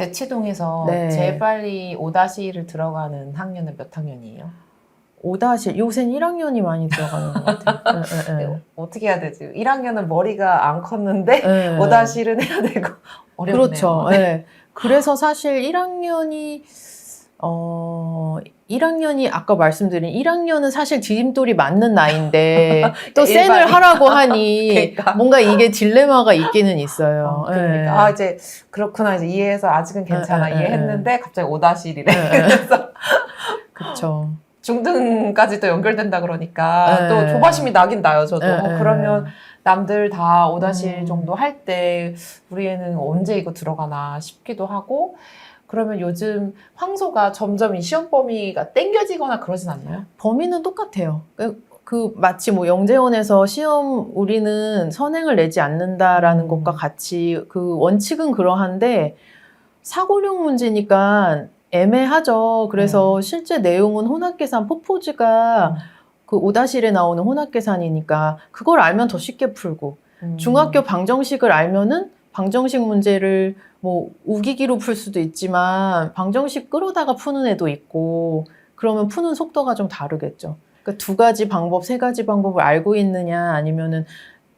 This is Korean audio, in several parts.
대치동에서 네. 제일 빨리 오다시를 들어가는 학년은 몇 학년이에요? 오다시 요새는 1학년이 많이 들어가는 것 같아요. 네, 네, 네. 어떻게 해야 되지? 1학년은 머리가 안 컸는데 네. 오다시를 해야 되고 어렵네요. 그렇죠. 네. 그래서 사실 1학년이 어 1학년이 아까 말씀드린 1학년은 사실 디딤돌이 맞는 나이인데 또 일반인. 센을 하라고 하니 그러니까. 뭔가 이게 딜레마가 있기는 있어요. 어, 그러니까 네. 아 이제 그렇구나 이제 이해해서 아직은 괜찮아 네, 네, 이해했는데 갑자기 오다시리래 네, 네. 그래서 그렇죠. 중등까지 또 연결된다 그러니까 네. 또 조바심이 나긴 나요 저도 네, 어, 네. 그러면 남들 다 오다실 음. 정도 할 때 우리 애는 언제 이거 들어가나 싶기도 하고 그러면 요즘 황소가 점점 이 시험 범위가 땡겨지거나 그러진 않나요? 범위는 똑같아요. 그, 그 마치 뭐 영재원에서 시험 우리는 선행을 내지 않는다라는 음. 것과 같이 그 원칙은 그러한데 사고력 문제니까 애매하죠. 그래서 음. 실제 내용은 혼합계산 포포즈가 그 오다실에 나오는 혼합계산이니까 그걸 알면 더 쉽게 풀고 음. 중학교 방정식을 알면은 방정식 문제를 뭐 우기기로 풀 수도 있지만 방정식 끌어다가 푸는 애도 있고 그러면 푸는 속도가 좀 다르겠죠. 그러니까 두 가지 방법, 세 가지 방법을 알고 있느냐 아니면은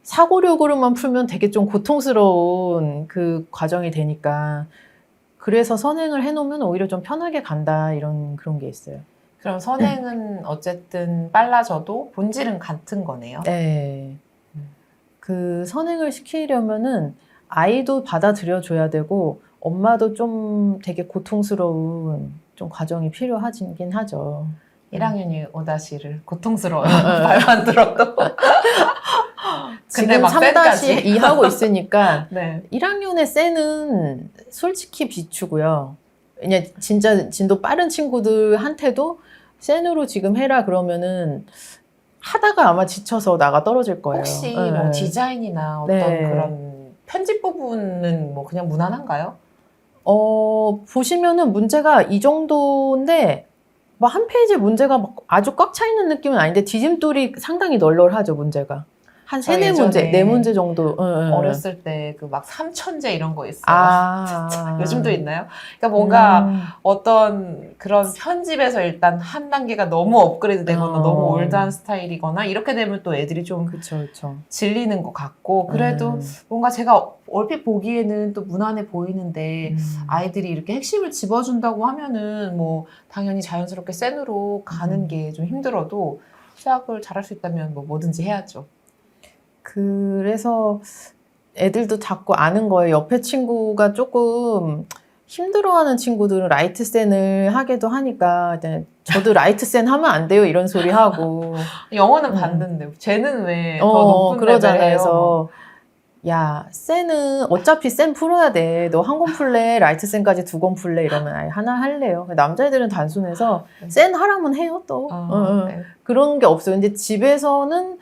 사고력으로만 풀면 되게 좀 고통스러운 그 과정이 되니까 그래서 선행을 해놓으면 오히려 좀 편하게 간다 이런 그런 게 있어요. 그럼 선행은 어쨌든 빨라져도 본질은 같은 거네요. 네. 음. 그 선행을 시키려면은 아이도 받아들여 줘야 되고 엄마도 좀 되게 고통스러운 좀 과정이 필요하긴 하죠. 1학년이 오다시를 고통스러워요. 응, 응. 말만 들어도. 근데 지금 막 쌤까지. 3-2 하고 있으니까 네. 1학년의 쌤은 솔직히 비추고요. 그냥 진짜 진도 빠른 친구들한테도 센으로 지금 해라 그러면은 하다가 아마 지쳐서 나가 떨어질 거예요. 혹시 네. 뭐 디자인이나 어떤 네. 그런 편집 부분은 뭐 그냥 무난한가요? 어, 보시면은 문제가 이 정도인데, 뭐한 페이지 문제가 막 아주 꽉 차 있는 느낌은 아닌데, 디딤돌이 상당히 널널하죠, 문제가. 한저 세네 문제, 네 문제 정도. 응, 응. 어렸을 때 그 막 삼천제 이런 거 있어요. 아. 요즘도 있나요? 그러니까 뭔가 음. 어떤 그런 편집에서 일단 한 단계가 너무 업그레이드 되거나 어. 너무 올드한 스타일이거나 이렇게 되면 또 애들이 좀 그쵸, 그쵸. 질리는 것 같고 그래도 음. 뭔가 제가 얼핏 보기에는 또 무난해 보이는데 음. 아이들이 이렇게 핵심을 집어준다고 하면은 뭐 당연히 자연스럽게 센으로 가는 음. 게좀 힘들어도 수학을 잘할 수 있다면 뭐 뭐든지 해야죠. 그래서 애들도 자꾸 아는 거예요. 옆에 친구가 조금 힘들어하는 친구들은 라이트 센을 하기도 하니까 이제 저도 라이트 센 하면 안 돼요 이런 소리 하고 영어는 음. 봤는데 쟤는 왜더 어, 높은 그러잖아요. 그래서 야, 센은 어차피 센 풀어야 돼. 너 한 권 풀래, 라이트 센까지 두 권 풀래 이러면 아예 하나 할래요. 남자애들은 단순해서 센 하라면 해요 또. 어, 응, 응. 네. 그런 게 없어요. 근데 집에서는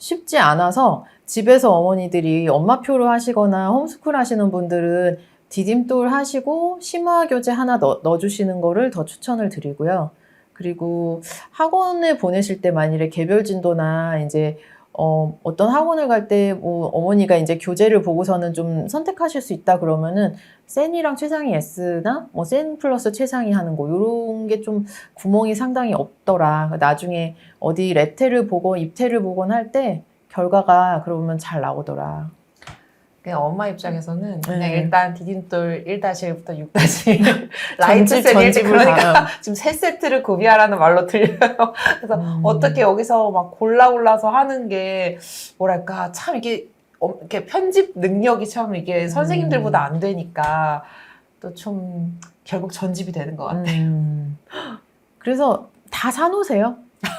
쉽지 않아서 집에서 어머니들이 엄마표로 하시거나 홈스쿨 하시는 분들은 디딤돌 하시고 심화 교재 하나 넣, 넣어주시는 거를 더 추천을 드리고요. 그리고 학원에 보내실 때 만일에 개별 진도나 이제 어, 어떤 학원을 갈 때 뭐 어머니가 이제 교재를 보고서는 좀 선택하실 수 있다 그러면은 센이랑 최상위 S나 뭐센 플러스 최상위 하는 거 요런 게 좀 구멍이 상당히 없더라. 나중에 어디 레테를 보건 입테를 보건 할 때 결과가 그러면 잘 나오더라. 그냥 엄마 입장에서는 그냥 네. 일단 디딤돌 1-1부터 6-1 라이트 전집을 그러니까 다- 지금 세 세트를 구비하라는 말로 들려요. 그래서 음. 어떻게 여기서 막 골라 골라서 하는 게 뭐랄까 참 이게 어, 이렇게 편집 능력이 참 이게 선생님들보다 안 되니까 또 좀 결국 전집이 되는 것 같아요. 음. 그래서 다 사놓으세요.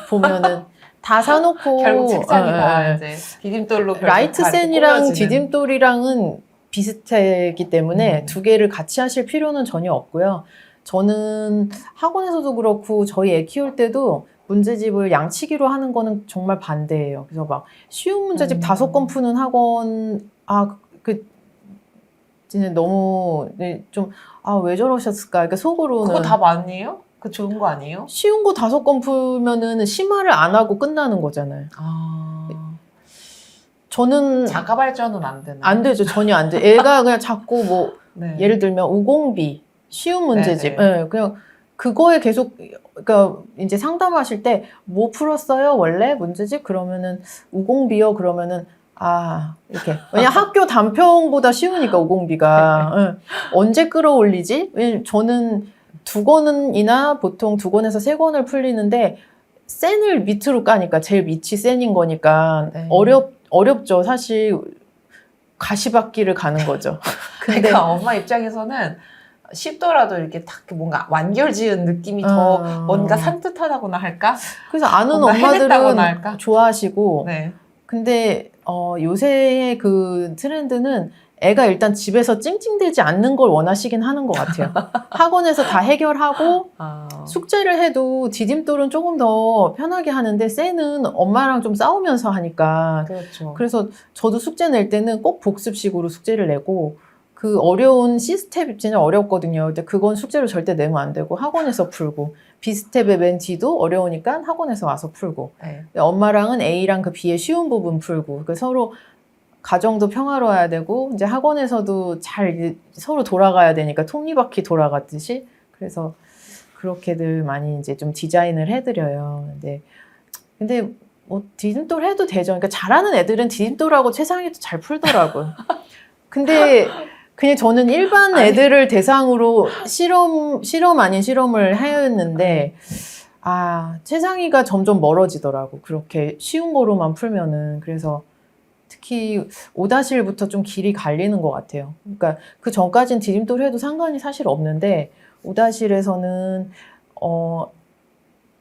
보면은 다 사놓고 결국 책장이 다 어, 어, 어. 이제 디딤돌로 결국 라이트 다 이렇게 센이랑 꾸며지는. 디딤돌이랑은 비슷하기 때문에 음. 두 개를 같이 하실 필요는 전혀 없고요. 저는 학원에서도 그렇고 저희 애 키울 때도 문제집을 양치기로 하는 거는 정말 반대예요. 그래서 막 쉬운 문제집 음. 다섯 건 푸는 학원 아그 진짜 너무 네, 좀아왜 저러셨을까? 그러니까 속으로는 그거 답 아니에요? 그 좋은 거 아니에요? 쉬운 거 다섯 건 풀면은 심화를 안 하고 끝나는 거잖아요. 아 저는 자가 발전은 안 되나? 안 되죠. 전혀 안 돼. 애가 그냥 자꾸 뭐 네. 예를 들면 우공비 쉬운 문제집 네네. 예, 그냥 그거에 계속 그러니까 이제 상담하실 때 뭐 풀었어요 원래 문제집 그러면은 우공비요 그러면은 아 이렇게 왜냐 학교 단평보다 쉬우니까 우공비가 예. 언제 끌어올리지 왜냐면 저는 두 권이나 보통 두 권에서 세 권을 풀리는데 센을 밑으로 까니까 제일 밑이 센인 거니까 네. 어렵 어렵죠 사실 가시밭길을 가는 거죠. 근데 그러니까 엄마 입장에서는 쉽더라도 이렇게 딱 뭔가 완결 지은 느낌이 더 어. 뭔가 산뜻하다거나 할까? 그래서 아는 엄마들은 할까? 좋아하시고 네. 근데 어, 요새의 그 트렌드는 애가 일단 집에서 찡찡대지 않는 걸 원하시긴 하는 것 같아요. 학원에서 다 해결하고 아. 숙제를 해도 디딤돌은 조금 더 편하게 하는데 쎄는 엄마랑 좀 싸우면서 하니까 그렇죠. 그래서 저도 숙제 낼 때는 꼭 복습식으로 숙제를 내고 그 어려운 C스텝이 진짜 어렵거든요. 근데 그건 숙제로 절대 내면 안 되고 학원에서 풀고 B스텝의 맨 뒤도 어려우니까 학원에서 와서 풀고 네. 엄마랑은 A랑 그 B의 쉬운 부분 풀고 그 서로 가정도 평화로워야 되고 이제 학원에서도 잘 서로 돌아가야 되니까 톱니바퀴 돌아갔듯이 그래서 그렇게들 많이 이제 좀 디자인을 해드려요. 근데 근데 뭐 디딤돌 해도 되죠. 그러니까 잘하는 애들은 디딤돌하고 최상위도 잘 풀더라고요. 근데 그냥 저는 일반. 애들을 대상으로 실험 실험 아닌 실험을 하였는데 아 최상위가 점점 멀어지더라고. 그렇게 쉬운 거로만 풀면은 그래서 특히 오다실부터 좀 길이 갈리는 것 같아요. 그러니까 그 전까진 디딤돌 해도 상관이 사실 없는데 오다실에서는 어,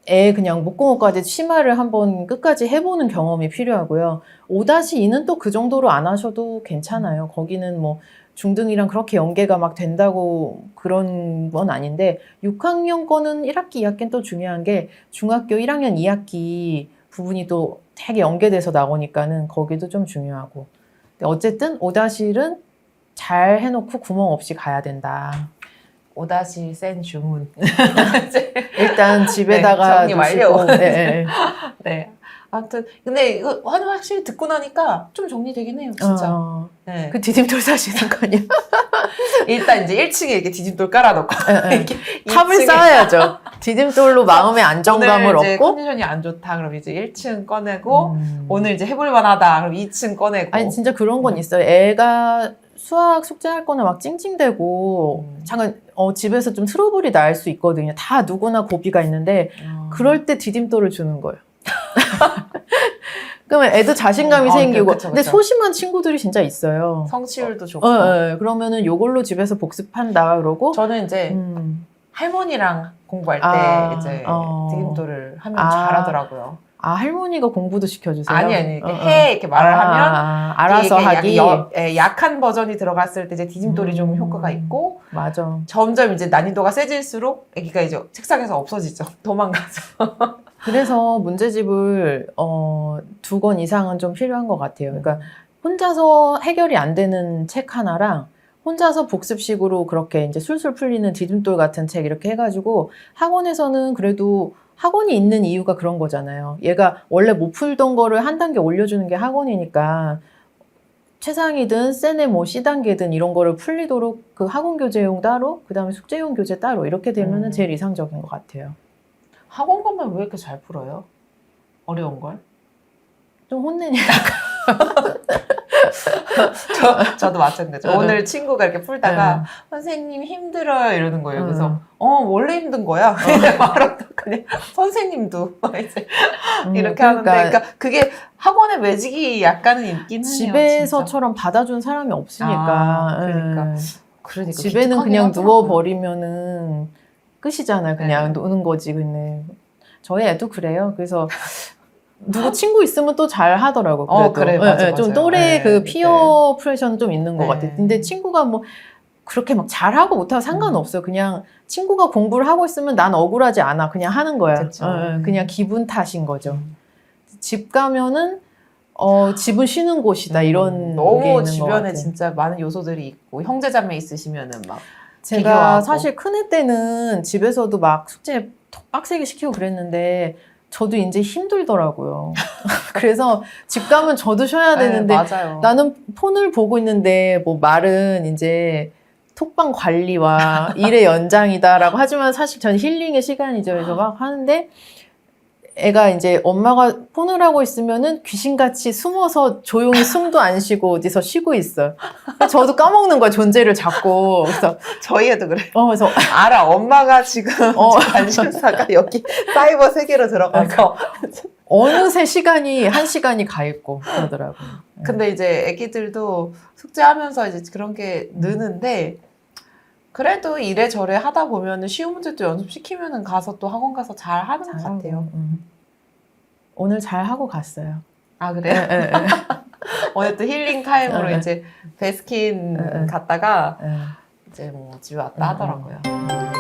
애 그냥 목구멍까지 치마를 한번 끝까지 해보는 경험이 필요하고요. 오다시2는 또 그 정도로 안 하셔도 괜찮아요. 거기는 뭐 중등이랑 그렇게 연계가 막 된다고 그런 건 아닌데 6학년 거는 1학기, 2학기는 또 중요한 게 중학교 1학년, 2학기 부분이 또 되게 연계돼서 나오니까는 거기도 좀 중요하고. 근데 어쨌든 오다실은 잘 해놓고 구멍 없이 가야 된다. 오다시 센 주문. 일단 집에다가 정리 놓으시고, 완료. 네, 네. 네. 아무튼 근데 이거 확실히 듣고 나니까 좀 정리되긴 해요, 진짜. 어, 네. 그 디딤돌 사시는 거 아니에요? 일단 이제 1층에 이렇게 디딤돌 깔아놓고 네, 네. 이렇게 탑을 2층에 쌓아야죠. 디딤돌로 마음의 안정감을 오늘 이제 얻고. 컨디션이 안 좋다 그럼 이제 1층 꺼내고 음. 오늘 이제 해볼 만하다 그럼 2층 꺼내고 아니 진짜 그런 건 음. 있어요. 애가 수학 숙제할 거나 막 찡찡대고 음. 잠깐 어, 집에서 좀 트러블이 날 수 있거든요. 다 누구나 고비가 있는데 어. 그럴 때 디딤돌을 주는 거예요. 그러면 애도 자신감이 어, 생기고 그쵸, 그쵸. 근데 소심한 친구들이 진짜 있어요. 성취율도 좋고 어, 어, 그러면은 요걸로 집에서 복습한다 그러고 저는 이제 음. 할머니랑 공부할 때 아, 이제 어. 디딤돌을 하면 아. 잘하더라고요. 아 할머니가 공부도 시켜주세요. 아니 아니 이렇게 어, 어. 해 이렇게 말을 아, 하면 아, 알아서 이게 하기 약, 여- 예, 약한 버전이 들어갔을 때 이제 디딤돌이 좀 음. 효과가 있고 맞아. 점점 이제 난이도가 세질수록 아기가 이제 책상에서 없어지죠. 도망가죠. 그래서 문제집을 어, 두 권 이상은 좀 필요한 것 같아요. 그러니까 혼자서 해결이 안 되는 책 하나랑 혼자서 복습식으로 그렇게 이제 술술 풀리는 디딤돌 같은 책 이렇게 해가지고 학원에서는 그래도 학원이 있는 이유가 그런 거잖아요. 얘가 원래 못 풀던 거를 한 단계 올려주는 게 학원이니까 최상이든 세네 뭐 C 단계든 이런 거를 풀리도록 그 학원 교재용 따로 그 다음에 숙제용 교재 따로 이렇게 되면은 음. 제일 이상적인 것 같아요. 학원 가면 왜 이렇게 잘 풀어요? 어려운 걸? 좀 혼내니까. 저, 저도 마찬가지죠. 응, 오늘 친구가 이렇게 풀다가 선생님 힘들어요 이러는 거예요. 그래서 응. 어 원래 힘든 거야. 바로 또 그냥 선생님도 이제 음, 이렇게 하는데 그러니까 그게 학원의 매직이 약간은 있긴. 집에서처럼 받아준 사람이 없으니까. 아, 그러니까. 예. 그러니까 집에는 그냥 하더라고요. 누워 버리면은 끝이잖아요. 그냥 네. 노는 거지, 근데. 저희 애도 그래요. 그래서 누구 친구 있으면 또 잘 하더라고. 그래도. 어, 그래, 맞아, 예, 예, 좀 맞아요. 또래 네, 그 피어 프레셔는 좀 있는 것 네. 같아요. 근데 친구가 뭐 그렇게 막 잘하고 못하고 상관없어요. 그냥 친구가 공부를 하고 있으면 난 억울하지 않아. 그냥 하는 거야. 그쵸. 예, 예, 그냥 기분 탓인 거죠. 집 가면은 어 집은 쉬는 곳이다 이런 게 음, 너무 있는 것 주변에 같아요. 진짜 많은 요소들이 있고 형제자매 있으시면은 막 제가 비교하고. 사실 큰애 때는 집에서도 막 숙제 빡세게 시키고 그랬는데 저도 이제 힘들더라고요. 그래서 집 가면 저도 쉬어야 되는데 네, 맞아요. 나는 폰을 보고 있는데 뭐 말은 이제 톡방 관리와 일의 연장이다라고 하지만 사실 저는 힐링의 시간이죠. 그래서 막 하는데 애가 이제 엄마가 폰을 하고 있으면은 귀신같이 숨어서 조용히 숨도 안 쉬고 어디서 쉬고 있어요. 저도 까먹는 거야 존재를 자꾸. 그래서 저희 애도 그래. 어 그래서 알아. 엄마가 지금 어. 관심사가 여기 사이버 세계로 들어가서. 어느새 시간이 한 시간이 가 있고 그러더라고 요. 근데 이제 애기들도 숙제하면서 이제 그런 게 느는데 그래도 이래저래 하다 보면은 쉬운 문제도 연습시키면은 가서 또 학원 가서 잘 하는 것 잘하고, 같아요. 음. 오늘 잘 하고 갔어요. 아 예, 그래요? 예, 예. 오늘 또 힐링 타임으로 네. 이제 베스킨 네, 네. 갔다가 예. 이제 뭐 집에 왔다 음, 하더라고요. 음.